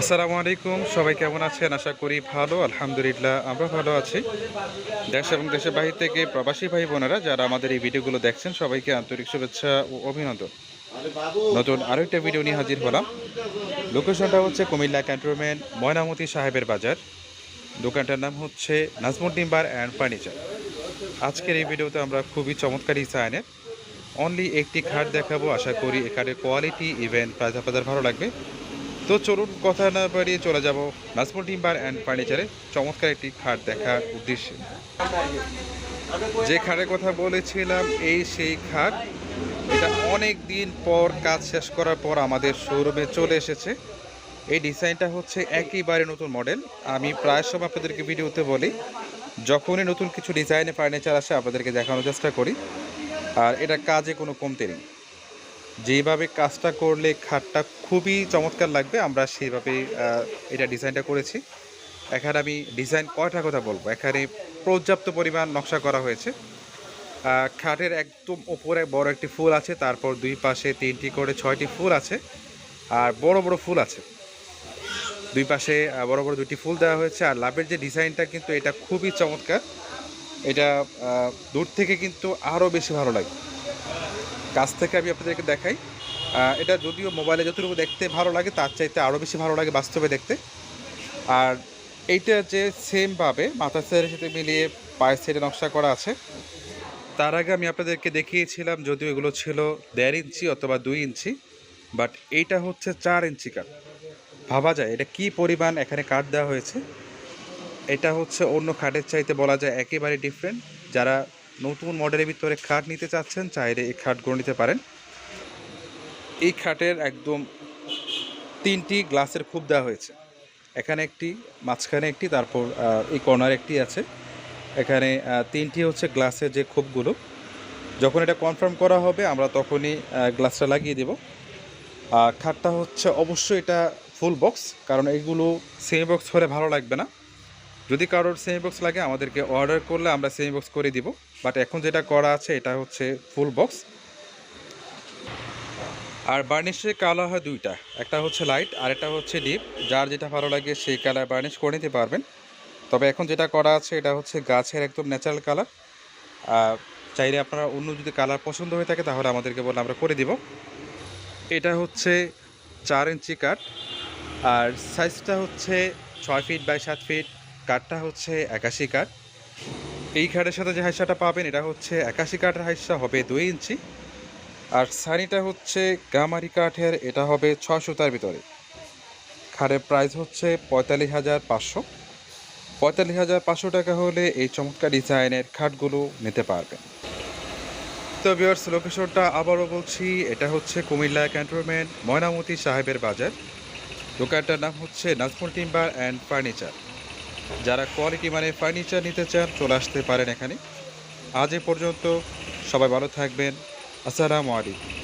আসসালামু আলাইকুম, সবাই কেমন আছেন? আশা করি ভালো, আলহামদুলিল্লাহ আমরা ভালো আছি। দেশ এবং দেশের বাহির থেকে প্রবাসী ভাই বোনেরা যারা আমাদের এই ভিডিওগুলো দেখছেন, সবাইকে আন্তরিক শুভেচ্ছা ও অভিনন্দন। নতুন আরও একটা ভিডিও নিয়ে হাজির হলাম। লোকেশনটা হচ্ছে কুমিল্লা ক্যান্টনমেন্ট, ময়নামতি সাহেবের বাজার। দোকানটার নাম হচ্ছে নাজমুদ্দিন বার অ্যান্ড ফার্নিচার। আজকের এই ভিডিওতে আমরা খুবই চমৎকার ডিজাইনের অনলি একটি খাট দেখাবো, আশা করি খাটের কোয়ালিটি ইভেন্ট প্রাইস আপনাদের ভালো লাগবে। তো চলুন কথা না বাড়িয়ে চলে যাব নাজমুল টিম্বার অ্যান্ড ফার্নিচারে চমৎকার একটি খাট দেখার উদ্দেশ্যে। যে খাটের কথা বলেছিলাম, এই সেই খাট এটা অনেক দিন পর কাজ শেষ করার পর আমাদের শোরুমে চলে এসেছে। এই ডিজাইনটা হচ্ছে একেবারে নতুন মডেল আমি প্রায় সময় আপনাদেরকে ভিডিওতে বলি, যখনই নতুন কিছু ডিজাইনে ফার্নিচার আসে, আপনাদেরকে দেখানোর চেষ্টা করি। আর এটা কাজে কোনো কমতে নেই। যেভাবে কাজটা করলে খাটটা খুবই চমৎকার লাগবে, আমরা সেইভাবে এটা ডিজাইনটা করেছি। এখানে আমি ডিজাইন কয়টা কথা বলব? এখানে পর্যাপ্ত পরিমাণ নকশা করা হয়েছে। খাটের একদম ওপরে বড় একটি ফুল আছে, তারপর দুই পাশে তিনটি করে ছয়টি ফুল আছে, আর বড় বড় ফুল আছে। দুই পাশে বড় বড় দুটি ফুল দেওয়া হয়েছে, আর লাভের যে ডিজাইনটা কিন্তু এটা খুবই চমৎকার। এটা দূর থেকে কিন্তু আরও বেশি ভালো লাগে। কাছ থেকে আমি আপনাদেরকে দেখাই। এটা যদিও মোবাইলে যতটুকু দেখতে ভালো লাগে, তার চাইতে আরও বেশি ভালো লাগে বাস্তবে দেখতে। আর এইটা যে সেমভাবে মাথা সেটের সাথে মিলিয়ে পায়ের সেটে নকশা করা আছে, তার আগে আমি আপনাদেরকে দেখিয়েছিলাম, যদিও এগুলো ছিল দেড় ইঞ্চি অথবা দুই ইঞ্চি বাট এইটা হচ্ছে চার ইঞ্চি কাঠ ভাবা যায়, এটা কি পরিমাণ এখানে কাঠ দেওয়া হয়েছে। এটা হচ্ছে অন্য খাটের চাইতে বলা যায় একেবারে ডিফারেন্ট যারা নতুন মডেলের ভিতরে খাট নিতে চাচ্ছেন, চাইলে এই খাটগুলো নিতে পারেন। এই খাটের একদম তিনটি গ্লাসের খুব দেওয়া হয়েছে। এখানে একটি, মাঝখানে একটি, তারপর এই কর্নার একটি আছে। এখানে তিনটি হচ্ছে গ্লাসের যে খুবগুলো। যখন এটা কনফার্ম করা হবে, আমরা তখনই গ্লাসটা লাগিয়ে দেব। খাটটা হচ্ছে অবশ্যই এটা ফুল বক্স কারণ এইগুলো সেমি বক্স হলে ভালো লাগবে না। যদি কারোর সেমি বক্স লাগে, আমাদেরকে অর্ডার করলে আমরা সেমি বক্স করে দিব। বাট এখন যেটা করা আছে, এটা হচ্ছে ফুল বক্স আর বার্নিশের কালার হয় দুইটা। একটা হচ্ছে লাইট আর একটা হচ্ছে ডিপ যার যেটা ভালো লাগে, সেই কালার বার্নিশ করে নিতে পারবেন। তবে এখন যেটা করা আছে, এটা হচ্ছে গাছের একদম ন্যাচারাল কালার চাইলে আপনারা অন্য যদি কালার পছন্দ হয়ে থাকে, তাহলে আমাদেরকে বলে আমরা করে দিব। এটা হচ্ছে চার ইঞ্চি কাঠ আর সাইজটা হচ্ছে ছয় ফিট বাই সাত ফিট কাঠটা হচ্ছে একাশি কাঠ এই খাটের সাথে যে হাইসাটা পাবেন, এটা হচ্ছে একাশি কাঠের হাইসা হবে দুই ইঞ্চি। আর সানিটা হচ্ছে গামারি কাঠের, এটা হবে ছশো তার ভিতরে। খাটের প্রাইস হচ্ছে পঁয়তাল্লিশ হাজার পাঁচশো। পঁয়তাল্লিশ হাজার পাঁচশো টাকা হলে এই চমৎকার ডিজাইনের খাটগুলো নিতে পারবেন। তো বিয়ার্স লোকেশনটা আবারও বলছি, এটা হচ্ছে কুমিল্লা ক্যান্টনমেন্ট ময়নামতি সাহেবের বাজার। দোকানটার নাম হচ্ছে নাজমুল টিম্বার অ্যান্ড ফার্নিচার। যারা কোয়ালিটি মানে ফার্নিচার নিতে চান, চলে আসতে পারেন এখানে। আজ এ পর্যন্ত সবাই ভালো থাকবেন। আসসালামু আলাইকুম।